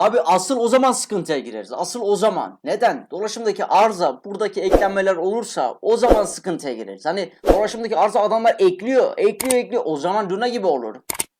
Abi asıl o zaman sıkıntıya gireriz. Asıl o zaman. Neden? Dolaşımdaki arıza buradaki eklenmeler olursa o zaman sıkıntıya gireriz. Hani dolaşımdaki arıza adamlar ekliyor, ekliyor, ekliyor. O zaman Luna gibi olur.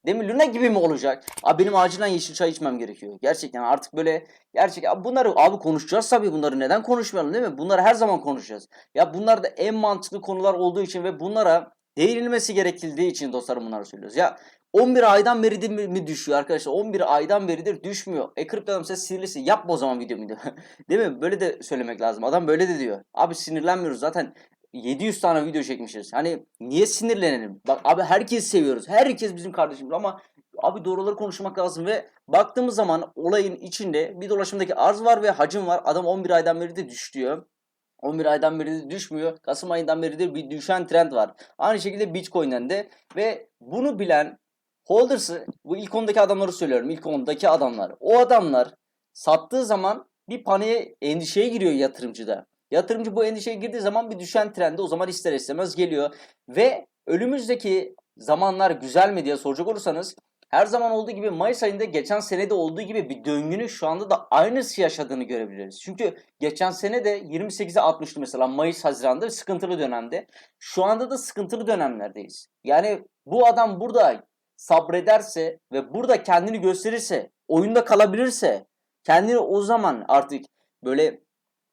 Değil mi? Luna gibi mi olacak? Abi benim acilen yeşil çay içmem gerekiyor. Gerçekten artık böyle gerçek abi bunları abi konuşacağız tabii bunları neden konuşmayalım değil mi? Bunları her zaman konuşacağız. Ya bunlar da en mantıklı konular olduğu için ve bunlara değinilmesi gerekildiği için dostlarım bunları söylüyoruz. Ya 11 aydan beridir mi, düşüyor arkadaşlar? 11 aydan beridir düşmüyor. E kripto sen sinirlisin. Yapma o zaman video video. Değil mi? Böyle de söylemek lazım. Adam böyle de diyor. Abi sinirlenmiyoruz zaten. 700 tane video çekmişiz. Hani niye sinirlenelim? Bak abi herkes seviyoruz. Herkes bizim kardeşimiz ama abi doğruları konuşmak lazım ve baktığımız zaman olayın içinde bir dolaşımdaki arz var ve hacim var. Adam 11 aydan beri de düş diyor. 11 aydan beri de düşmüyor. Kasım ayından beri de bir düşen trend var. Aynı şekilde Bitcoin'den de ve bunu bilen holders'ı bu ilk ondaki adamları söylüyorum. İlk ondaki adamlar. O adamlar sattığı zaman bir paniğe endişeye giriyor yatırımcıda. Yatırımcı bu endişeye girdiği zaman bir düşen trende o zaman ister istemez geliyor. Ve önümüzdeki zamanlar güzel mi diye soracak olursanız her zaman olduğu gibi Mayıs ayında geçen senede olduğu gibi bir döngünün şu anda da aynısı yaşadığını görebiliriz. Çünkü geçen sene de 28'e atmıştı mesela Mayıs Haziran'da sıkıntılı dönemde. Şu anda da sıkıntılı dönemlerdeyiz. Yani bu adam burada sabrederse ve burada kendini gösterirse, oyunda kalabilirse kendini o zaman artık böyle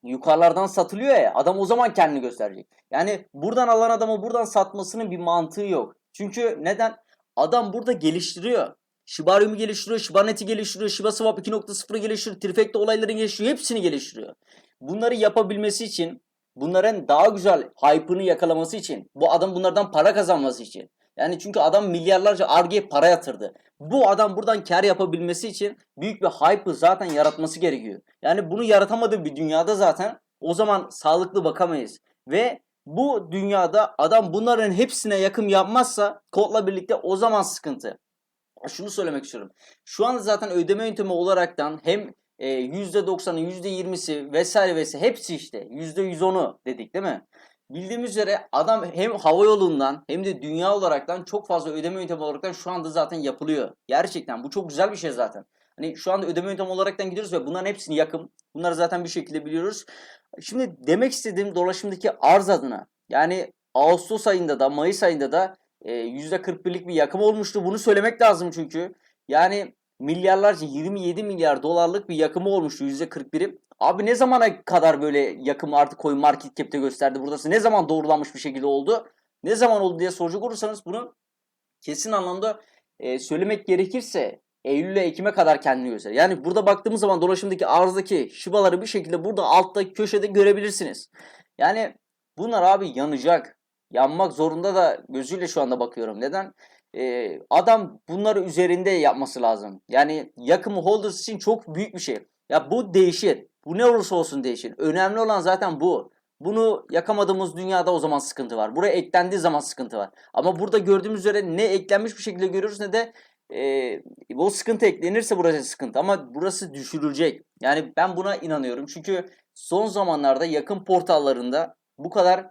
yukarılardan satılıyor ya adam o zaman kendini gösterecek. Yani buradan alan adamı buradan satmasının bir mantığı yok. Çünkü neden? Adam burada geliştiriyor. Shibarium'u geliştiriyor, Shibanet'i geliştiriyor, Shiba Swap 2.0'ı geliştiriyor, Trifecta olaylarını geliştiriyor, hepsini geliştiriyor. Bunları yapabilmesi için, bunların daha güzel hype'ını yakalaması için, bu adam bunlardan para kazanması için. Yani çünkü adam milyarlarca Arge'ye para yatırdı. Bu adam buradan kar yapabilmesi için büyük bir hype'ı zaten yaratması gerekiyor. Yani bunu yaratamadığı bir dünyada zaten o zaman sağlıklı bakamayız. Ve bu dünyada adam bunların hepsine yakın yapmazsa kodla birlikte o zaman sıkıntı. Şunu söylemek istiyorum. Şu anda zaten ödeme yöntemi olaraktan hem e, %90'ı %20'si vesaire vesaire hepsi işte %110'u dedik değil mi? Bildiğimiz üzere adam hem hava yolundan hem de dünya olaraktan çok fazla ödeme yöntemi olaraktan şu anda zaten yapılıyor. Gerçekten bu çok güzel bir şey zaten. Hani şu anda ödeme yöntemi olaraktan gidiyoruz ve bunların hepsini yakın. Bunları zaten bir şekilde biliyoruz. Şimdi demek istediğim dolaşımdaki arz adına yani Ağustos ayında da Mayıs ayında da e, %41'lik bir yakım olmuştu. Bunu söylemek lazım çünkü. Yani milyarlarca 27 milyar dolarlık bir yakımı olmuştu %41'i. Abi ne zamana kadar böyle yakım artık coin market cap'te gösterdi buradası? Ne zaman doğrulanmış bir şekilde oldu? Ne zaman oldu diye soracak olursanız bunu kesin anlamda e, söylemek gerekirse Eylül'e Ekim'e kadar kendini gösterir. Yani burada baktığımız zaman dolaşımdaki arzdaki şibaları bir şekilde burada altta köşede görebilirsiniz. Yani bunlar abi yanacak. Yanmak zorunda da gözüyle şu anda bakıyorum. Neden? Ee, adam bunları üzerinde yapması lazım. Yani yakımı holders için çok büyük bir şey. Ya bu değişir. Bu ne olursa olsun değişir. Önemli olan zaten bu. Bunu yakamadığımız dünyada o zaman sıkıntı var. Buraya eklendiği zaman sıkıntı var. Ama burada gördüğümüz üzere ne eklenmiş bir şekilde görüyoruz ne de e, o sıkıntı eklenirse burası sıkıntı. Ama burası düşürülecek. Yani ben buna inanıyorum. Çünkü son zamanlarda yakın portallarında bu kadar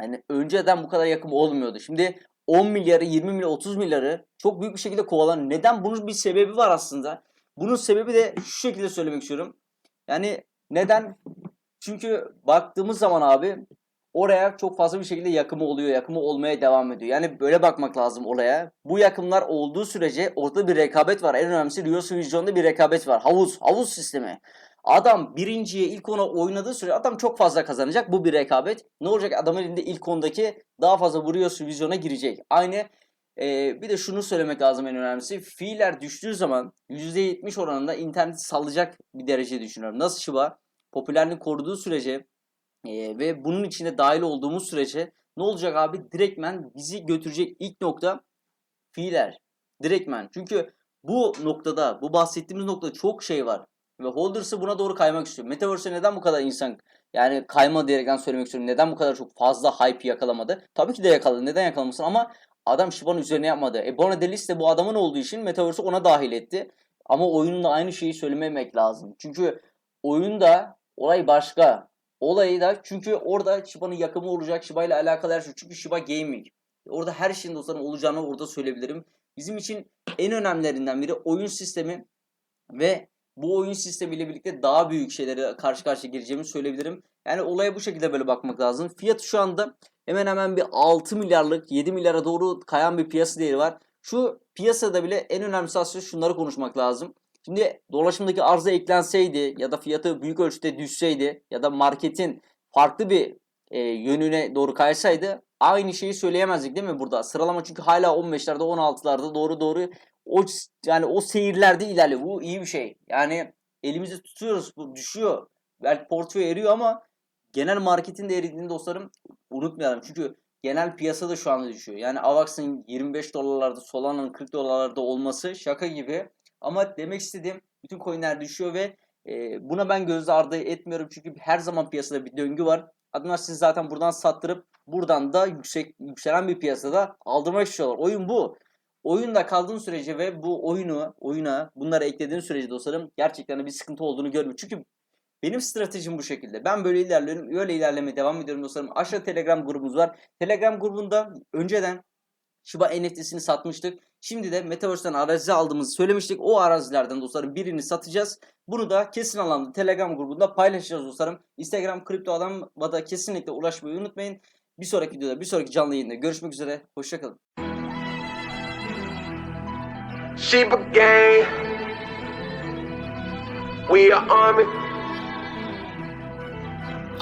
yani önceden bu kadar yakın olmuyordu. Şimdi 10 milyarı, 20 milyar, 30 milyarı çok büyük bir şekilde kovalan. Neden? Bunun bir sebebi var aslında. Bunun sebebi de şu şekilde söylemek istiyorum. Yani neden? Çünkü baktığımız zaman abi oraya çok fazla bir şekilde yakımı oluyor. Yakımı olmaya devam ediyor. Yani böyle bakmak lazım olaya. Bu yakımlar olduğu sürece ortada bir rekabet var. En önemlisi Rio Vision'da bir rekabet var. Havuz, havuz sistemi. Adam birinciye ilk ona oynadığı süre adam çok fazla kazanacak. Bu bir rekabet. Ne olacak? Adamın elinde ilk ondaki daha fazla bu Rio Vision'a girecek. Aynı ee, bir de şunu söylemek lazım en önemlisi. Fiiller düştüğü zaman %70 oranında interneti sallayacak bir derece düşünüyorum. Nasıl Shiba? Popülerliğini koruduğu sürece e, ve bunun içinde dahil olduğumuz sürece ne olacak abi? Direktmen bizi götürecek ilk nokta fiiller. Direktmen. Çünkü bu noktada, bu bahsettiğimiz noktada çok şey var. Ve Holders'ı buna doğru kaymak istiyor. Metaverse'e neden bu kadar insan yani kayma diyerekten söylemek istiyorum. Neden bu kadar çok fazla hype yakalamadı? Tabii ki de yakaladı. Neden yakalamasın ama adam Shiba'nın üzerine yapmadı. E Bonadelis de bu adamın olduğu için Metaverse'ü ona dahil etti. Ama oyunda aynı şeyi söylememek lazım. Çünkü oyunda olay başka. Olayı da çünkü orada Shiba'nın yakımı olacak. Shiba ile alakalı her şey. Çünkü Shiba Gaming. Orada her şeyin dostlarım olacağını orada söyleyebilirim. Bizim için en önemlilerinden biri oyun sistemi ve bu oyun sistemiyle birlikte daha büyük şeylere karşı karşıya gireceğimi söyleyebilirim. Yani olaya bu şekilde böyle bakmak lazım. Fiyatı şu anda hemen hemen bir 6 milyarlık 7 milyara doğru kayan bir piyasa değeri var. Şu piyasada bile en önemlisi aslında şunları konuşmak lazım. Şimdi dolaşımdaki arıza eklenseydi ya da fiyatı büyük ölçüde düşseydi ya da marketin farklı bir e, yönüne doğru kaysaydı aynı şeyi söyleyemezdik değil mi burada? Sıralama çünkü hala 15'lerde 16'larda doğru doğru o yani o seyirlerde ilerliyor. Bu iyi bir şey. Yani elimizi tutuyoruz bu düşüyor. Belki portföy eriyor ama genel marketin de eridiğini dostlarım unutmayalım. Çünkü genel piyasada şu anda düşüyor. Yani Avax'ın 25 dolarlarda, Solana'nın 40 dolarlarda olması şaka gibi. Ama demek istediğim bütün coinler düşüyor ve e, buna ben göz ardı etmiyorum. Çünkü her zaman piyasada bir döngü var. Adamlar siz zaten buradan sattırıp buradan da yüksek yükselen bir piyasada aldırmak istiyorlar. Oyun bu. Oyunda kaldığın sürece ve bu oyunu oyuna bunları eklediğin sürece dostlarım gerçekten bir sıkıntı olduğunu görmüyor. Çünkü benim stratejim bu şekilde. Ben böyle ilerliyorum. Öyle ilerlemeye devam ediyorum dostlarım. Aşağı Telegram grubumuz var. Telegram grubunda önceden Shiba NFT'sini satmıştık. Şimdi de Metaverse'den arazi aldığımızı söylemiştik. O arazilerden dostlarım birini satacağız. Bunu da kesin alanda Telegram grubunda paylaşacağız dostlarım. Instagram Kripto Adam'a da kesinlikle ulaşmayı unutmayın. Bir sonraki videoda, bir sonraki canlı yayında görüşmek üzere. Hoşçakalın. Sheba gang. We are army.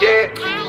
Yeah.